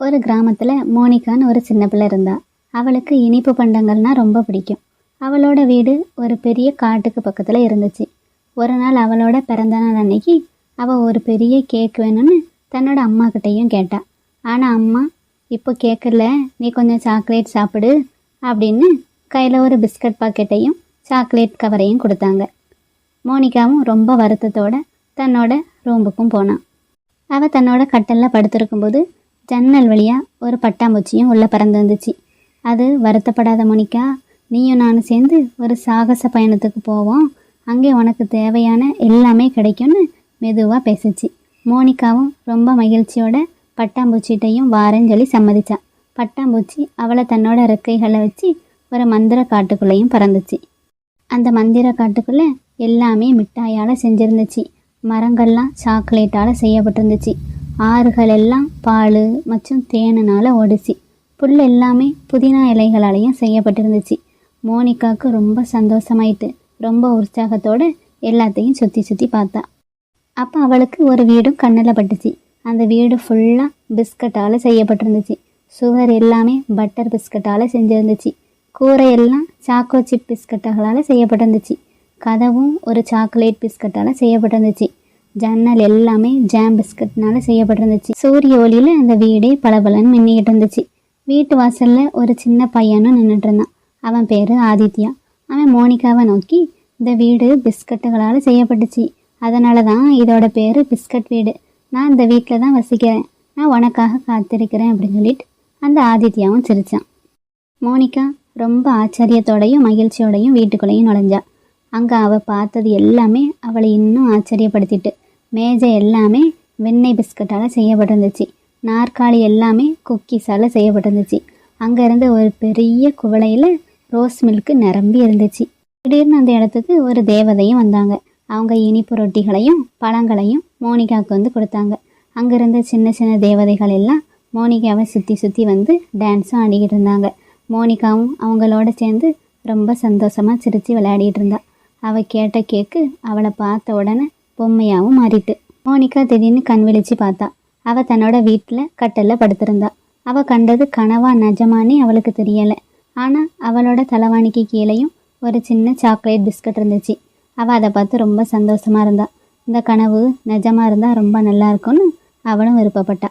ஒரு கிராமத்தில் மோனிகான்னு ஒரு சின்ன பிள்ளை இருந்தா. அவளுக்கு இனிப்பு பண்டங்கள்னா ரொம்ப பிடிக்கும். அவளோட வீடு ஒரு பெரிய காட்டுக்கு பக்கத்தில் இருந்துச்சு. ஒரு நாள் அவளோட பிறந்த நாள் அன்னைக்கு அவள் ஒரு பெரிய கேக் வேணும்னு தன்னோட அம்மா கிட்டேயும் கேட்டா. ஆனால் அம்மா இப்போ கேட்கல நீ கொஞ்சம் சாக்லேட் சாப்பிடு அப்படின்னு கையில் ஒரு பிஸ்கட் பாக்கெட்டையும் சாக்லேட் கவரையும் கொடுத்தாங்க. மோனிகாவும் ரொம்ப வருத்தத்தோட தன்னோட ரூமுக்கும் போனான் அவள் தன்னோட கட்டலில் படுத்திருக்கும்போது ஜன்னல் வழியாக ஒரு பட்டாம்பூச்சியும் உள்ளே பறந்து வந்துச்சு அது வருத்தப்படாத மோனிக்கா நீயும் நானும் சேர்ந்து ஒரு சாகச பயணத்துக்கு போவோம். அங்கே உனக்கு தேவையான எல்லாமே கிடைக்கும்னு மெதுவாக பேசுச்சு. மோனிகாவும் ரொம்ப மகிழ்ச்சியோட பட்டாம்பூச்சிகிட்டையும் வாரேன்னு சொல்லி சம்மதிச்சா. பட்டாம்பூச்சி அவளை தன்னோட ரெக்கைகளை வச்சு ஒரு மந்திர காட்டுக்குள்ளேயும் பறந்துச்சு. அந்த மந்திர காட்டுக்குள்ளே எல்லாமே மிட்டாயால் செஞ்சிருந்துச்சு. மரங்கள்லாம் சாக்லேட்டால் செய்யப்பட்டிருந்துச்சு. ஆறுகள் எல்லாம் பால் மற்றும் தேனினால் ஓடுச்சு புல் எல்லாமே புதினா இலைகளாலையும் செய்யப்பட்டிருந்துச்சு. மோனிகாவுக்கு ரொம்ப சந்தோஷமாயிட்டு ரொம்ப உற்சாகத்தோடு எல்லாத்தையும் சுற்றி சுற்றி பார்த்தா. அப்போ அவளுக்கு ஒரு வீடும் கண்ணில் பட்டுச்சு. அந்த வீடு ஃபுல்லாக பிஸ்கட்டால் செய்யப்பட்டிருந்துச்சு. சுவர் எல்லாமே பட்டர் பிஸ்கட்டால் செஞ்சிருந்துச்சு. கூரையெல்லாம் சாக்கோ சிப் பிஸ்கட்டுகளால் செய்யப்பட்டிருந்துச்சு. கதவும் ஒரு சாக்லேட் பிஸ்கட்டால் செய்யப்பட்டிருந்துச்சு. ஜன்னல் எல்லாமே ஜாம் பிஸ்கட்னால செய்யப்பட்டிருந்துச்சு. சூரிய ஒளியில் அந்த வீடே பளபளன்னு மின்னிக்கிட்டு இருந்துச்சு. வீட்டு வாசலில் ஒரு சின்ன பையனும் நின்றுட்டு இருந்தான். அவன் பேர் ஆதித்யா. அவன் மோனிகாவை நோக்கி இந்த வீடு பிஸ்கட்டுகளால் செய்யப்பட்டுச்சு. அதனால தான் இதோட பேர் பிஸ்கட் வீடு. நான் இந்த வீட்டில் தான் வசிக்கிறேன். நான் உனக்காக காத்திருக்கிறேன் அப்படின்னு சொல்லிட்டு அந்த ஆதித்யாவும் சிரித்தான் மோனிகா ரொம்ப ஆச்சரியத்தோடையும் மகிழ்ச்சியோடையும் வீட்டுக்குள்ளேயும் நுழைஞ்சா. அங்கே அவள் பார்த்தது எல்லாமே அவளை இன்னும் ஆச்சரியப்படுத்திட்டு மேஜை எல்லாமே வெண்ணெய் பிஸ்கட்டால் செய்யப்பட்டிருந்துச்சு நாற்காலி எல்லாமே குக்கீஸால் செய்யப்பட்டிருந்துச்சு. அங்கே இருந்த ஒரு பெரிய குவளையில் ரோஸ் மில்க்கு நிரம்பி இருந்துச்சு. திடீர்னு அந்த இடத்துக்கு ஒரு தேவதையும் வந்தாங்க. அவங்க இனிப்பு ரொட்டிகளையும் பழங்களையும் மோனிகாவுக்கு வந்து கொடுத்தாங்க. அங்கே இருந்த சின்ன சின்ன தேவதைகள் எல்லாம் மோனிகாவை சுற்றி சுற்றி வந்து டான்ஸும் ஆடிக்கிட்டு இருந்தாங்க. மோனிகாவும் அவங்களோட சேர்ந்து ரொம்ப சந்தோஷமாக சிரித்து விளையாடிட்டு இருந்தாள் அவள் கேட்ட கேக்கு அவளை பார்த்த உடனே பொம்மையாகவும் மாறிட்டு. மோனிகா திடீர்னு கண் விழிச்சு பார்த்தா. அவள் தன்னோட வீட்டில் கட்டலில் படுத்திருந்தா. அவள் கண்டது கனவா நஜமானே அவளுக்கு தெரியலை. ஆனால் அவளோட தலைவாணிக்கு கீழேயும் ஒரு சின்ன சாக்லேட் பிஸ்கட் இருந்துச்சு. அவள் அதை பார்த்து ரொம்ப சந்தோஷமாக இருந்தா. இந்த கனவு நிஜமாக இருந்தால் ரொம்ப நல்லா இருக்கும்னு அவளும் விருப்பப்பட்டா.